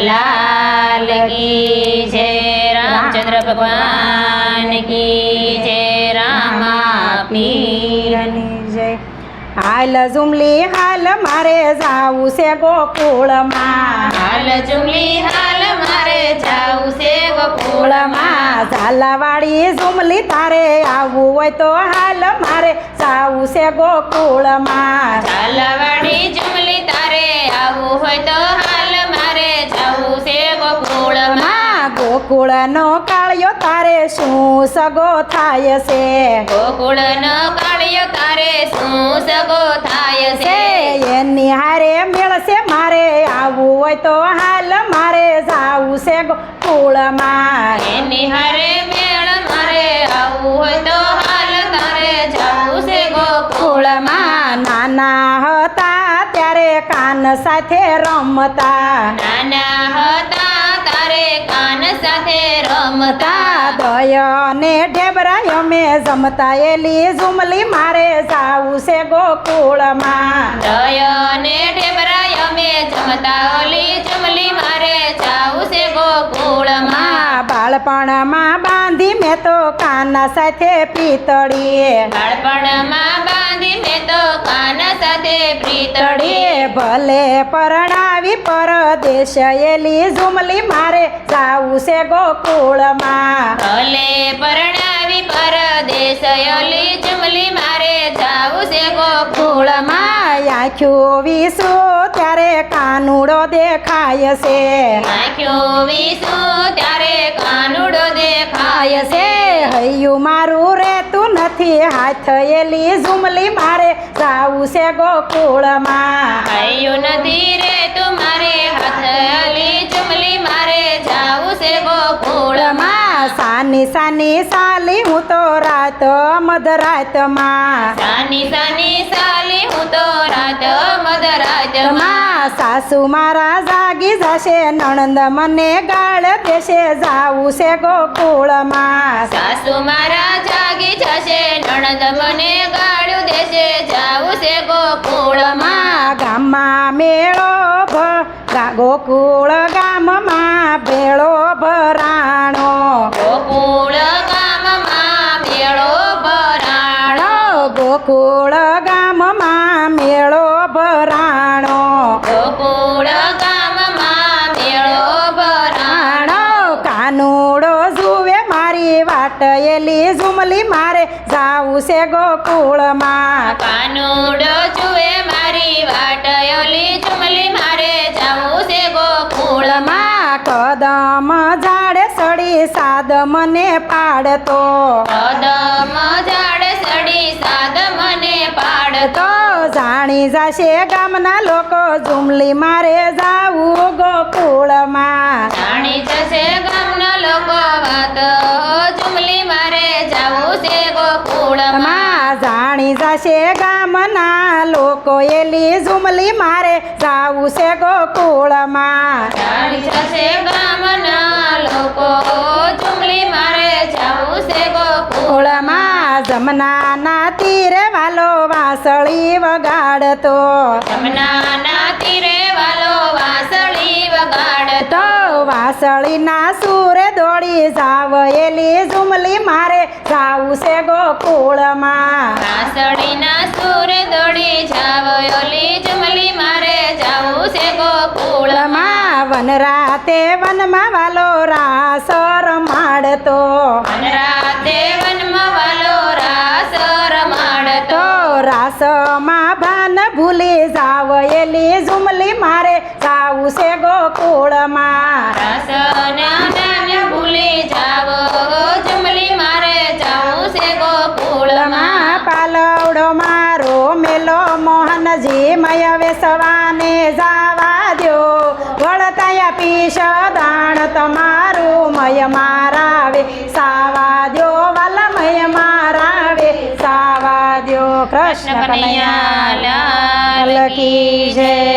લાલ કી જય રામચંદ્ર ભગવાન કી જય રામા જય હાલ ઝુમલી હાલ મારે જાવું છે ગોકુળમાં હાલ જુમલી હાલ મારે જાવું છે ગોકુળમાં ઝાલાવાળી ઝુમલી તારે આવવું હોય તો હાલ મારે જાવું છે ગોકુળમાં ઝાલાવાડી જુમલી તારે આવવું હોય તો હાલ ગોકુળનો કાળિયો તારે શું સગો થાય છે? ગોકુળનો કાળિયો તારે શું સગો થાય છે? એની હારે મેળશે મારે આવવું હોય તો હાલ મારે જાવું છે ગોકુળમાં. એની હારે મેળ મારે આવવું હોય તો હાલ તારે જાવું છે ગોકુળ ગોકુળમાં. નાના હતા ત્યારે કાન સાથે રમતા. નાના હતા તારે કાન સાથે રમતા દયા ને ઢેબરા અમે જમતા એલી ઝુમલી મારે જાવું છે ગોકુળમાં. દયને ઢેબરાય અમે જમતા ઓલી ઝુમલી મારે જાવું છે ગોકુળમાં. માં બાળપણમાં બાંધી મેં તો કાના સાથે પીતળી બાળપણમાં મેં તો કાન સાથે પ્રીતળીએ ભલે પરણાવી પરદેશ એલી ઝુમલી મારે જાવું છે ગોકુળમાં. ભલે પરણાવી પરદેશ એલી ઝુમલી મારે જાવું છે ગોકુળમાં. આખ્યું વિસુ ત્યારે કાનુડો દેખાય છે. નાખ્યો વિસુ ત્યારે કાનુડો દેખાય છે. હૈયું મારું રહેતું નથી હાથ એલી ઝુમલી મારે જાવું છે ગોકુળમાં. હૈયું નથી રહેતું મારે હાથ એલી ઝુમલી મારે જાવું છે ગોકુળમાં. सानी सानी साली हूँ तो रात मदरात माँ। सानी सानी साली हूँ तो रात मदरात माँ। सासू मारा जागी जाशे नणंद मने गाळ देशे जाऊ से गोकुळ माँ। सासू मारा जागी जाशे नणंद मने गाळ देशे जाऊ से गोकुळ माँ। गामा मेळो भ गोकुळ गाम मा। મારી વાટયેલી ઝુમલી મારે જાવું છે ગોકુળમાં. કાનુડો જુએ મારી વાટ ઝુમલી મારે જાવું છે ગોકુળમાં. માં કદમ ઝાડે સડી સાદ મને પાડતો. કદમ ઝાડ સડી સાદ મને પાડતો. જાણી જશે ગામના લોકો ઝુમલી મારે જાવું ગોકુળમાં. જાણી જશે જશે ગામના લોકો એલી ઝુમલી મારે જાવું છે ગોકુળમાં. જાણી ગામના લોકો ચુમલી મારે જાવું છે ગોકુળ ગોકુળમાં જમનાના તીરે વાલો વાસળી વગાડતો. જમનાના તીરે વાલો વાસળી વગાડતો. વાસળીના સુરે દોડી જાવ એલી ઝુમલી મારે જાવું છે ગોકુળમાં. વાસળીના વનમાં વાલો રાસર રમાડતો અને રાતે વનમાં વાલો રાસ રમાડતો તો રાસમાં ભાન ભૂલી જાવ એલી ઝુમલી મારે જાવું છે ગોકુળમાં. કુળમાં પાલવડો મારો મેલો મોહનજી મય વેસવાને પીશ દાણ તમારું મય મારાવે સાવા દ્યો વાલા મય મારાવે સાવા દ્યો કૃષ્ણ કનૈયા, લાલ કી જય.